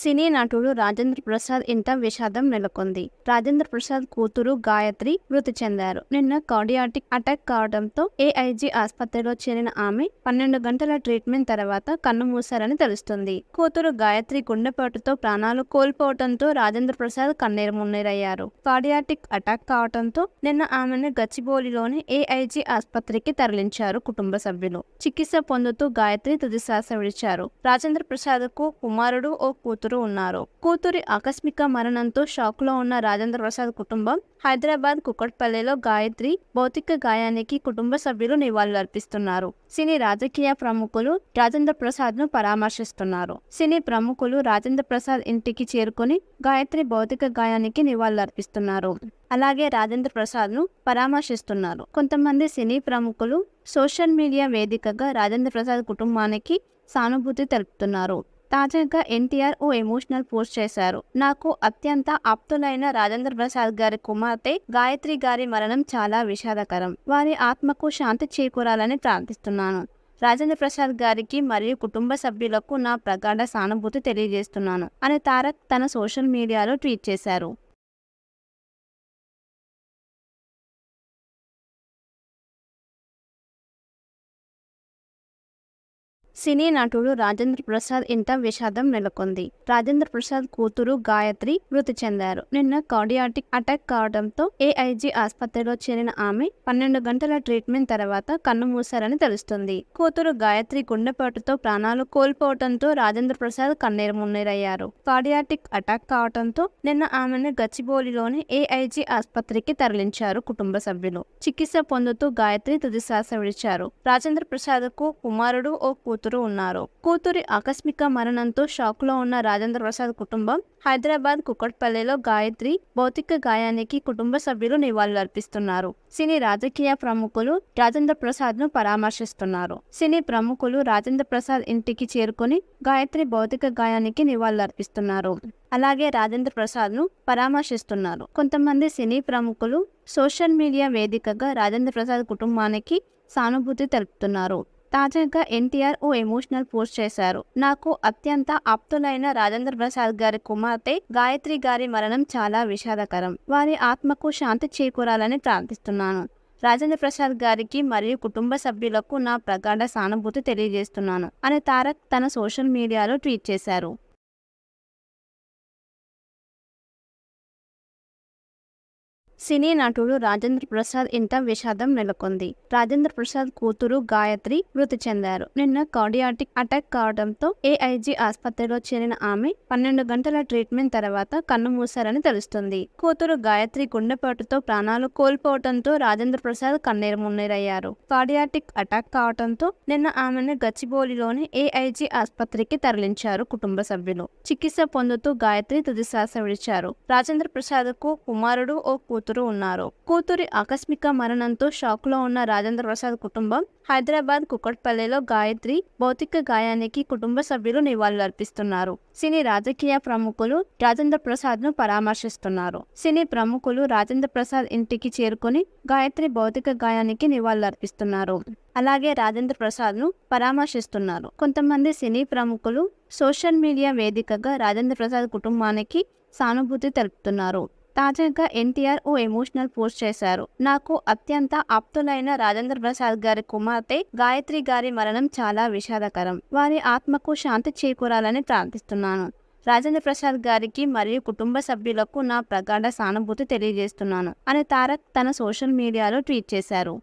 సినీ నటుడు రాజేంద్ర ప్రసాద్ ఇంట విషాదం నెలకొంది. రాజేంద్ర ప్రసాద్ కూతురు గాయత్రి మృతి చెందారు. నిన్న కార్డియాటిక్ అటాక్ కావడంతో ఏఐజీ ఆసుపత్రిలో చేరిన ఆమె పన్నెండు గంటల ట్రీట్మెంట్ తర్వాత కన్ను మూశారని తెలుస్తుంది. కూతురు గాయత్రి గుండెపోటుతో ప్రాణాలు కోల్పోవడంతో రాజేంద్ర ప్రసాద్ కన్నీరు మున్నీరయ్యారు. కార్డియాటిక్ అటాక్ కావడంతో నిన్న ఆమెను గచ్చిబౌలిలోని ఏఐజీ ఆసుపత్రికి తరలించారు కుటుంబ సభ్యులు. చికిత్స పొందుతూ గాయత్రి తుదిశ్వాస విడిచారు. రాజేంద్ర ప్రసాద్కు కుమారుడు ఓ కూతురు ఉన్నారు. కూతురి ఆకస్మిక మరణంతో షాక్లో ఉన్న రాజేంద్ర ప్రసాద్ కుటుంబం హైదరాబాద్ కుక్కట్పల్లిలో గాయత్రి భౌతిక గాయానికి కుటుంబ సభ్యులు నివాళులర్పిస్తున్నారు సినీ రాజకీయ ప్రముఖులు రాజేంద్ర ప్రసాద్ను పరామర్శిస్తున్నారు. సినీ ప్రముఖులు రాజేంద్ర ప్రసాద్ ఇంటికి చేరుకుని గాయత్రి భౌతిక గాయానికి నివాళులర్పిస్తున్నారు అలాగే రాజేంద్ర ప్రసాద్ను పరామర్శిస్తున్నారు. కొంతమంది సినీ ప్రముఖులు సోషల్ మీడియా వేదికగా రాజేంద్ర ప్రసాద్ కుటుంబానికి సానుభూతి తెలుపుతున్నారు. తాజాగా ఎన్టీఆర్ ఓ ఎమోషనల్ పోస్ట్ చేశారు. నాకు అత్యంత ఆప్తులైన రాజేంద్ర ప్రసాద్ గారి కుమార్తె గాయత్రి గారి మరణం చాలా విషాదకరం. వారి ఆత్మకు శాంతి చేకూరాలని ప్రార్థిస్తున్నాను. రాజేంద్ర ప్రసాద్ గారికి మరియు కుటుంబ సభ్యులకు నా ప్రగాఢ సానుభూతి తెలియజేస్తున్నాను అని తారక్ తన సోషల్ మీడియాలో ట్వీట్ చేశారు. సినీ నటుడు రాజేంద్ర ప్రసాద్ ఇంట విషాదం నెలకొంది. రాజేంద్ర ప్రసాద్ కూతురు గాయత్రి మృతి చెందారు. నిన్న కార్డియాటిక్ అటాక్ కావడంతో ఏఐజీ ఆసుపత్రిలో చేరిన ఆమె పన్నెండు గంటల ట్రీట్మెంట్ తర్వాత కన్ను మూశారని తెలుస్తుంది. కూతురు గాయత్రి గుండెపోటుతో ప్రాణాలు కోల్పోవడంతో రాజేంద్ర ప్రసాద్ కన్నీరు మున్నీరయ్యారు. కార్డియాటిక్ అటాక్ కావడంతో నిన్న ఆమెను గచ్చిబౌలిలోని ఏఐజీ ఆసుపత్రికి తరలించారు కుటుంబ సభ్యులు. చికిత్స పొందుతూ గాయత్రి తుదిశ్వాస విడిచారు. రాజేంద్ర ప్రసాద్కు కుమారుడు ఓ కూతురు ఉన్నారు. కూతురి ఆకస్మిక మరణంతో షాక్లో ఉన్న రాజేంద్ర ప్రసాద్ కుటుంబం హైదరాబాద్ కుక్కట్పల్లిలో గాయత్రి భౌతిక గాయానికి కుటుంబ సభ్యులు నివాళులర్పిస్తున్నారు. సినీ రాజకీయ ప్రముఖులు రాజేంద్ర ప్రసాద్ను పరామర్శిస్తున్నారు. సినీ ప్రముఖులు రాజేంద్ర ప్రసాద్ ఇంటికి చేరుకుని గాయత్రి భౌతిక గాయానికి నివాళులర్పిస్తున్నారు. అలాగే రాజేంద్ర ప్రసాద్ను పరామర్శిస్తున్నారు. కొంతమంది సినీ ప్రముఖులు సోషల్ మీడియా వేదికగా రాజేంద్ర ప్రసాద్ కుటుంబానికి సానుభూతి తెలుపుతున్నారు. తాజాగా ఎన్టీఆర్ ఓ ఎమోషనల్ పోస్ట్ చేశారు. నాకు అత్యంత ఆప్తులైన రాజేంద్ర ప్రసాద్ గారి కుమార్తె గాయత్రి గారి మరణం చాలా విషాదకరం. వారి ఆత్మకు శాంతి చేకూరాలని ప్రార్థిస్తున్నాను. రాజేంద్ర ప్రసాద్ గారికి మరియు కుటుంబ సభ్యులకు నా ప్రగాఢ సానుభూతి తెలియజేస్తున్నాను అని తారక్ తన సోషల్ మీడియాలో ట్వీట్ చేశారు. సినీ నటుడు రాజేంద్ర ప్రసాద్ ఇంట విషాదం నెలకొంది. రాజేంద్ర ప్రసాద్ కూతురు గాయత్రి మృతి చెందారు. నిన్న కార్డియాటిక్ అటాక్ కావడంతో ఏఐజీ ఆసుపత్రిలో చేరిన ఆమె పన్నెండు గంటల ట్రీట్మెంట్ తర్వాత కన్ను మూశారని తెలుస్తుంది. కూతురు గాయత్రి గుండెపోటుతో ప్రాణాలు కోల్పోవడంతో రాజేంద్ర ప్రసాద్ కన్నీరు మున్నీరయ్యారు. కార్డియాటిక్ అటాక్ కావడంతో నిన్న ఆమెను గచ్చిబౌలిలోని ఏఐజీ ఆసుపత్రికి తరలించారు కుటుంబ సభ్యులు. చికిత్స పొందుతూ గాయత్రి తుదిశ్వాస విడిచారు. రాజేంద్ర ప్రసాద్కు కుమారుడు ఓ కూతురు ఉన్నారు. కూతురి ఆకస్మిక మరణంతో షాక్లో ఉన్న రాజేంద్ర ప్రసాద్ కుటుంబం హైదరాబాద్ కుక్కట్పల్లిలో గాయత్రి భౌతిక గాయానికి కుటుంబ సభ్యులు నివాళులర్పిస్తున్నారు. సినీ రాజకీయ ప్రముఖులు రాజేంద్ర ప్రసాద్ను పరామర్శిస్తున్నారు. సినీ ప్రముఖులు రాజేంద్ర ప్రసాద్ ఇంటికి చేరుకుని గాయత్రి భౌతిక గాయానికి నివాళులర్పిస్తున్నారు. అలాగే రాజేంద్ర ప్రసాద్ను పరామర్శిస్తున్నారు. కొంతమంది సినీ ప్రముఖులు సోషల్ మీడియా వేదికగా రాజేంద్ర ప్రసాద్ కుటుంబానికి సానుభూతి తెలుపుతున్నారు. తాజాగా ఎన్టీఆర్ ఓ ఎమోషనల్ పోస్ట్ చేశారు. నాకు అత్యంత ఆప్తులైన రాజేంద్ర ప్రసాద్ గారి కుమార్తె గాయత్రి గారి మరణం చాలా విషాదకరం. వారి ఆత్మకు శాంతి చేకూరాలని ప్రార్థిస్తున్నాను. రాజేంద్ర ప్రసాద్ గారికి మరియు కుటుంబ సభ్యులకు నా ప్రగాఢ సానుభూతి తెలియజేస్తున్నాను అని తారక్ తన సోషల్ మీడియాలో ట్వీట్ చేశారు.